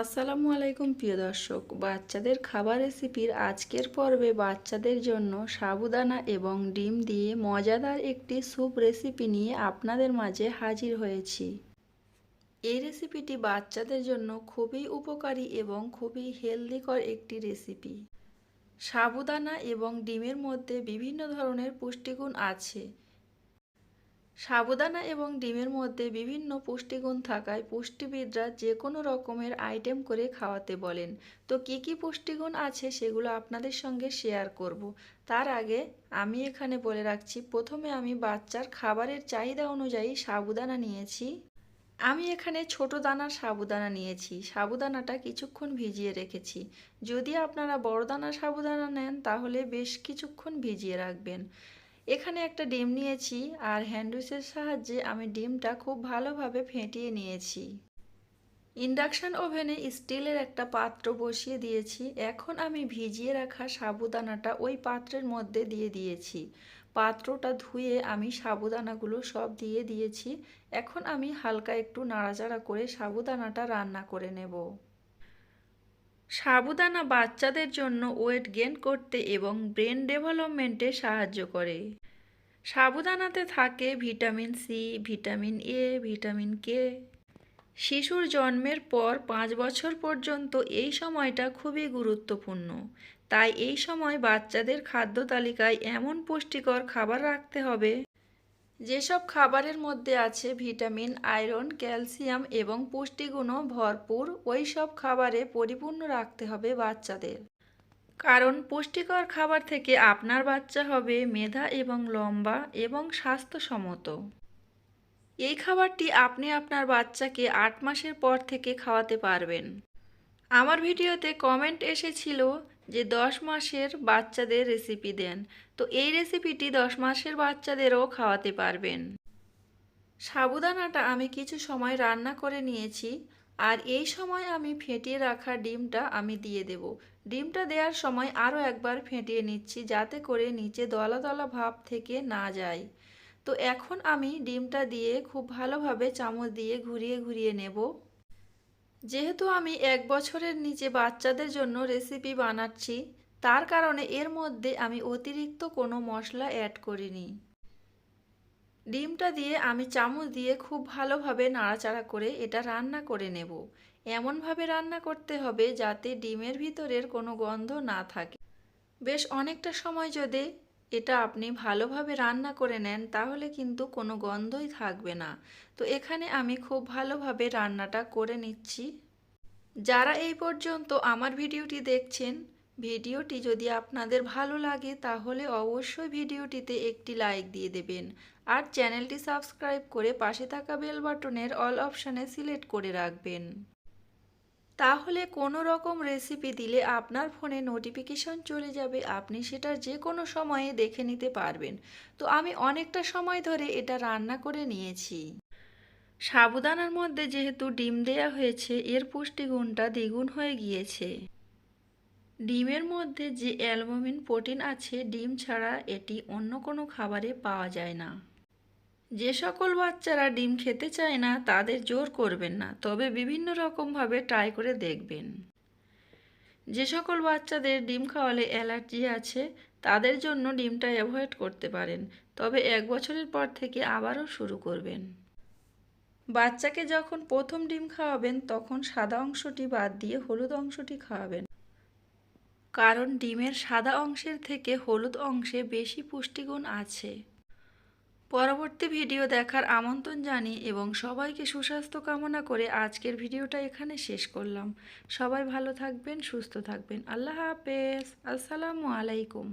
আসসালামু আলাইকুম, প্রিয় দর্শক। বাচ্চাদের খাবার রেসিপির আজকের পর্বে বাচ্চাদের জন্য সাবুদানা এবং ডিম দিয়ে মজাদার একটি স্যুপ রেসিপি নিয়ে আপনাদের মাঝে হাজির হয়েছি। এই রেসিপিটি বাচ্চাদের জন্য খুবই উপকারী এবং খুবই হেলদিকর একটি রেসিপি। সাবুদানা এবং ডিমের মধ্যে বিভিন্ন ধরনের পুষ্টিগুণ আছে। সাবুদানা এবং ডিমের মধ্যে বিভিন্ন পুষ্টিগুণ থাকায় পুষ্টিবিদরা যে কোনো রকমের আইটেম করে খাওয়াতে বলেন। তো কি কি পুষ্টিগুণ আছে সেগুলো আপনাদের সঙ্গে শেয়ার করব। তার আগে আমি এখানে বলে রাখছি, প্রথমে আমি বাচ্চার খাবারের চাহিদা অনুযায়ী সাবুদানা নিয়েছি। আমি এখানে ছোট দানার সাবুদানা নিয়েছি। সাবুদানাটা কিছুক্ষণ ভিজিয়ে রেখেছি। যদি আপনারা বড় দানার সাবুদানা নেন, তাহলে বেশ কিছুক্ষণ ভিজিয়ে রাখবেন। এখানে একটা ডিম নিয়েছি আর হ্যান্ডউইচের সাহায্যে আমি ডিমটা খুব ভালোভাবে ফেটিয়ে নিয়েছি। ইন্ডাকশান ওভেনে স্টিলের একটা পাত্র বসিয়ে দিয়েছি। এখন আমি ভিজিয়ে রাখা সাবুদানাটা ওই পাত্রের মধ্যে দিয়ে দিয়েছি। পাত্রটা ধুয়ে আমি সাবুদানাগুলো সব দিয়ে দিয়েছি। এখন আমি হালকা একটু নাড়াচাড়া করে সাবুদানাটা রান্না করে নেব। সাবুদানা বাচ্চাদের জন্য ওয়েট গেন করতে এবং ব্রেন ডেভেলপমেন্টে সাহায্য করে। সাবুদানাতে থাকে vitamin C, vitamin A, vitamin K. শিশুর জন্মের পর পাঁচ বছর পর্যন্ত এই সময়টা খুবই গুরুত্বপূর্ণ। তাই এই সময় বাচ্চাদের খাদ্য তালিকায় এমন পুষ্টিকর খাবার রাখতে হবে যেসব খাবারের মধ্যে আছে ভিটামিন, আয়রন, ক্যালসিয়াম এবং পুষ্টিগুণও ভরপুর ওই সব খাবারে পরিপূর্ণ রাখতে হবে বাচ্চাদের। কারণ পুষ্টিকর খাবার থেকে আপনার বাচ্চা হবে মেধা এবং লম্বা এবং স্বাস্থ্যসম্মত। এই খাবারটি আপনি আপনার বাচ্চাকে আট মাসের পর থেকে খাওয়াতে পারবেন। আমার ভিডিওতে কমেন্ট এসেছিল যে দশ মাসের বাচ্চাদের রেসিপি দেন। তো এই রেসিপিটি দশ মাসের বাচ্চাদেরও খাওয়াতে পারবেন। সাবুদানাটা আমি কিছু সময় রান্না করে নিয়েছি। আর এই সময় আমি ফেটিয়ে রাখা ডিমটা আমি দিয়ে দেব। ডিমটা দেওয়ার সময় আরও একবার ফেটিয়ে নিচ্ছি যাতে করে নিচে দলা দলা ভাব থেকে না যায়। তো এখন আমি ডিমটা দিয়ে খুব ভালোভাবে চামচ দিয়ে ঘুরিয়ে ঘুরিয়ে নেব। যেহেতু আমি এক বছরের নিচে বাচ্চাদের জন্য রেসিপি বানাচ্ছি, তার কারণে এর মধ্যে আমি অতিরিক্ত কোনো মশলা অ্যাড করিনি। ডিমটা দিয়ে আমি চামচ দিয়ে খুব ভালোভাবে নাড়াচাড়া করে এটা রান্না করে নেব। এমনভাবে রান্না করতে হবে যাতে ডিমের ভিতরের কোনো গন্ধ না থাকে। বেশ অনেকটা সময় যদি এটা আপনি ভালোভাবে রান্না করে নেন, তাহলে কিন্তু কোনো গন্ধই থাকবে না। তো এখানে আমি খুব ভালোভাবে রান্নাটা করে নিচ্ছি। যারা এই পর্যন্ত আমার ভিডিওটি দেখছেন, ভিডিওটি যদি আপনাদের ভালো লাগে, তাহলে অবশ্যই ভিডিওটিতে একটি লাইক দিয়ে দেবেন। আর চ্যানেলটি সাবস্ক্রাইব করে পাশে থাকা বেল বাটনের অল অপশানে সিলেক্ট করে রাখবেন। তাহলে কোনো রকম রেসিপি দিলে আপনার ফোনে নোটিফিকেশন চলে যাবে। আপনি সেটা যে কোনো সময়ে দেখে নিতে পারবেন। তো আমি অনেকটা সময় ধরে এটা রান্না করে নিয়েছি। সাবুদানার মধ্যে যেহেতু ডিম দেয়া হয়েছে, এর পুষ্টিগুণটা দ্বিগুণ হয়ে গিয়েছে। ডিমের মধ্যে যে অ্যালবুমিন প্রোটিন আছে, ডিম ছাড়া এটি অন্য কোনো খাবারে পাওয়া যায় না। যে সকল বাচ্চারা ডিম খেতে চায় না, তাদের জোর করবেন না। তবে বিভিন্ন রকমভাবে ট্রাই করে দেখবেন। যে সকল বাচ্চাদের ডিম খাওয়ালে অ্যালার্জি আছে, তাদের জন্য ডিমটা অ্যাভয়েড করতে পারেন। তবে এক বছরের পর থেকে আবারও শুরু করবেন। বাচ্চাকে যখন প্রথম ডিম খাওয়াবেন, তখন সাদা অংশটি বাদ দিয়ে হলুদ অংশটি খাওয়াবেন। কারণ ডিমের সাদা অংশের থেকে হলুদ অংশে বেশি পুষ্টিগুণ আছে। পরবর্তী ভিডিও দেখার আমন্ত্রণ জানি এবং সবাইকে সুস্বাস্থ্য কামনা করে আজকের ভিডিওটা এখানে শেষ করলাম। সবাই ভালো থাকবেন, সুস্থ থাকবেন। আল্লাহ হাফেজ। আসসালামু আলাইকুম।